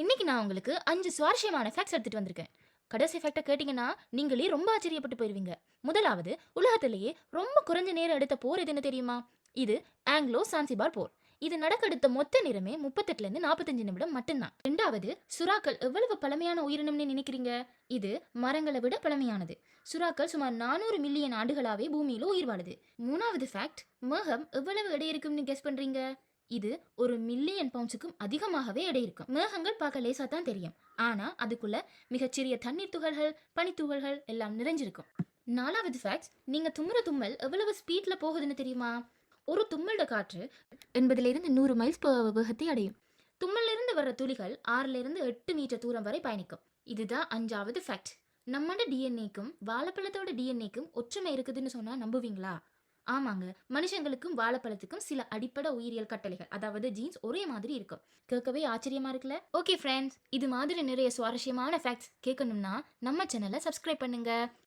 இன்னைக்கு நான் உங்களுக்கு அஞ்சு சுவாரஸ்யமான ஃபேக்ட்ஸ் எடுத்துட்டு வந்திருக்கேன். கடைசி ஃபேக்டை கேட்டிங்கன்னா நீங்களே ரொம்ப ஆச்சரியப்பட்டு போயிருவீங்க. முதலாவது உலகத்திலேயே ரொம்ப குறைஞ்ச நேரம் எடுத்த போர் எதுன்னு தெரியுமா? இது ஆங்கிலோ சான்சிபார் போர். இது நடக்கெடுத்த மொத்த நேரமே முப்பத்தெட்டுலேருந்து நாற்பத்தஞ்சு நிமிடம் மட்டும்தான். ரெண்டாவது சுறாக்கள் எவ்வளவு பழமையான உயிரினம்னு நினைக்கிறீங்க? இது மரங்களை விட பழமையானது. சுறாக்கள் சுமார் நானூறு மில்லியன் ஆண்டுகளாவே பூமியில உயிர் வாழுது. மூணாவது ஃபேக்ட் மேகம் எவ்வளவு எடை இருக்கும்னு கெஸ் பண்றீங்க? இது ஒரு மில்லியன் பவுண்ட்ஸுக்கும் அதிகமாகவே எடை இருக்கும். மேகங்கள் பார்க்க லேசா தான் தெரியும். ஆனா அதுக்குள்ள மிகச்சிறிய தண்ணீர் துகள்கள் பனித்துகள்கள் எல்லாம் நிறைஞ்சிருக்கும். நாலாவது ஃபேக்ட் நீங்க தும்முற தும்மல் எவ்வளவு ஸ்பீட்ல போகுதுன்னு தெரியுமா? ஒரு தும்மலோட காற்று எண்பதுல இருந்து நூறு மைல்ஸ் வேகத்தை அடையும். தும்மல்ல இருந்து வர்ற துளிகள் ஆறுல இருந்து எட்டு மீட்டர் தூரம் வரை பயணிக்கும். இதுதான் அஞ்சாவது ஃபேக்ட் நம்மளோட டிஎன்ஏக்கும் வாழைப்பழத்தோட டிஎன்ஏக்கும் ஒற்றுமை இருக்குதுன்னு சொன்னா நம்புவீங்களா? ஆமாங்க. மனுஷங்களுக்கும் வாழைப்பழத்துக்கும் சில அடிப்படை உயிரியல் கட்டளைகள். அதாவது ஜீன்ஸ் ஒரே மாதிரி இருக்கும். கேட்கவே ஆச்சரியமா இருக்குல்ல? ஓகே ஃப்ரெண்ட்ஸ் இது மாதிரி நிறைய சுவாரஸ்யமான ஃபேக்ட்ஸ் கேட்கணும்னா நம்ம சேனலை சப்ஸ்கிரைப் பண்ணுங்க.